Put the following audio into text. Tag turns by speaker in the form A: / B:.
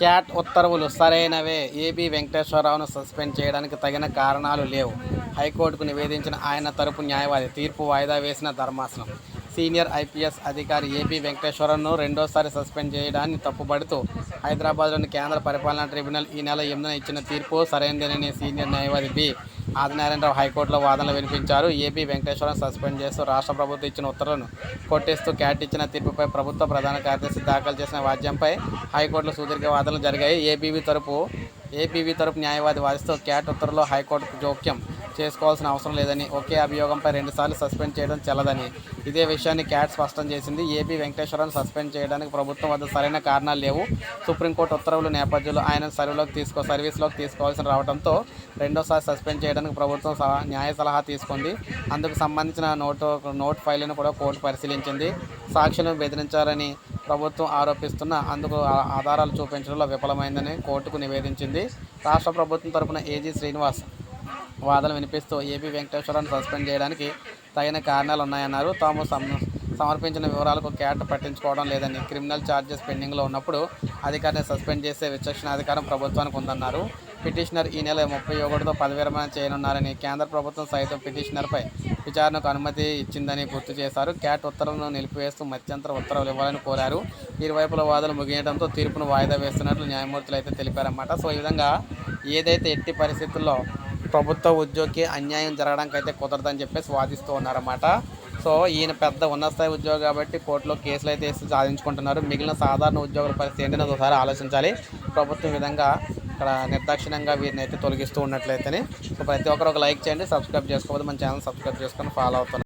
A: Cat ఉత్తర్వులు సరైనవే. AB వెంకటేశ్వరరావును suspend చేయడానికి తగిన కారణాలు లేవు. హైకోర్టుకు నివేదించిన ఆయన తరపు న్యాయవాది తీర్పు వాయిదా వేసిన ధర్మాసనం. సీనియర్ ఐపీఎస్ అధికారి ఏపీ వెంకటేశ్వరరావును రెండోసారి సస్పెండ్ చేయడాన్ని తప్పుపడుతూ హైదరాబాద్లోని కేంద్ర పరిపాలనా ట్రిబ్యునల్ ఈ నెల ఎనిమిదిన ఇచ్చిన తీర్పు సరైనదేనని సీనియర్ న్యాయవాది బి. ఆదినారాయణరావు హైకోర్టులో వాదనలు వినిపించారు. ఏపీ వెంకటేశ్వరం సస్పెండ్ చేస్తూ రాష్ట్ర ప్రభుత్వం ఇచ్చిన ఉత్తర్వులను కొట్టేస్తూ క్యాట్ ఇచ్చిన తీర్పుపై ప్రభుత్వ ప్రధాన కార్యదర్శి దాఖలు చేసిన వాద్యంపై హైకోర్టులో సుదీర్ఘ వాదనలు జరిగాయి. ఏపీవీ తరపు ఏపీవీ తరపు న్యాయవాది వాదిస్తూ క్యాట్ ఉత్తర్వులో హైకోర్టుకు జోక్యం చేసుకోవాల్సిన అవసరం లేదని ఒకే అభియోగంపై రెండుసార్లు సస్పెండ్ చేయడం చెల్లదని. ఇదే విషయాన్ని క్యాట్ స్పష్టం చేసింది. ఏపీ వెంకటేశ్వరరావు సస్పెండ్ చేయడానికి ప్రభుత్వం వద్ద సరైన కారణాలు లేవు. సుప్రీంకోర్టు ఉత్తర్వుల నేపథ్యంలో ఆయన సర్వీలోకి తీసుకో సర్వీస్లోకి తీసుకోవాల్సిన రావడంతో రెండోసారి సస్పెండ్ చేయడానికి ప్రభుత్వం న్యాయ సలహా తీసుకుంది. అందుకు సంబంధించిన నోటు నోట్ ఫైల్ను కూడా కోర్టు పరిశీలించింది. సాక్షులను బెదిరించారని ప్రభుత్వం ఆరోపిస్తున్న అందుకు ఆధారాలు చూపించడంలో విఫలమైందని కోర్టుకు నివేదించింది. రాష్ట్ర ప్రభుత్వం తరపున ఏజీ శ్రీనివాస్ వాదనలు వినిపిస్తూ ఏపీ వెంకటేశ్వరాన్ని సస్పెండ్ చేయడానికి తగిన కారణాలు ఉన్నాయన్నారు. తాము సమ- సమర్పించిన వివరాలకు క్యాట్ పట్టించుకోవడం లేదని క్రిమినల్ ఛార్జెస్ పెండింగ్లో ఉన్నప్పుడు అధికారిని సస్పెండ్ చేసే విచక్షణ అధికారం ప్రభుత్వానికి ఉందన్నారు. పిటిషనర్ ఈ నెల ముప్పై ఒకటితో పదవి విరమణ చేయనున్నారని కేంద్ర ప్రభుత్వం సైతం పిటిషనర్పై విచారణకు అనుమతి ఇచ్చిందని గుర్తు చేశారు. క్యాట్ ఉత్తర్వులను నిలిపివేస్తూ మధ్యంతర ఉత్తర్వులు ఇవ్వాలని కోరారు. ఇరువైపుల వాదనలు ముగియడంతో తీర్పును వాయిదా వేస్తున్నట్లు న్యాయమూర్తులు అయితే తెలిపారన్నమాట. సో ఈ విధంగా ఏదైతే ఎట్టి పరిస్థితుల్లో ప్రభుత్వ ఉద్యోగికి అన్యాయం జరగడానికి అయితే కుదరదని చెప్పేసి వాదిస్తూ ఉన్నారన్నమాట. సో ఈయన పెద్ద ఉన్నత స్థాయి ఉద్యోగి కాబట్టి కోర్టులో కేసులు అయితే వేసి సాధించుకుంటున్నారు. మిగిలిన సాధారణ ఉద్యోగుల పరిస్థితి ఏంటనేది ఒకసారి ఆలోచించాలి. ప్రభుత్వం విధంగా ఇక్కడ నిర్దాక్షిణ్యంగా వీరిని అయితే తొలగిస్తూ ఉన్నట్లయితేనే. సో ప్రతి ఒక్కరు ఒక లైక్ చేయండి సబ్స్క్రైబ్ చేసుకోవద్దు మన ఛానల్ సబ్స్క్రైబ్ చేసుకొని ఫాలో అవుతున్నారు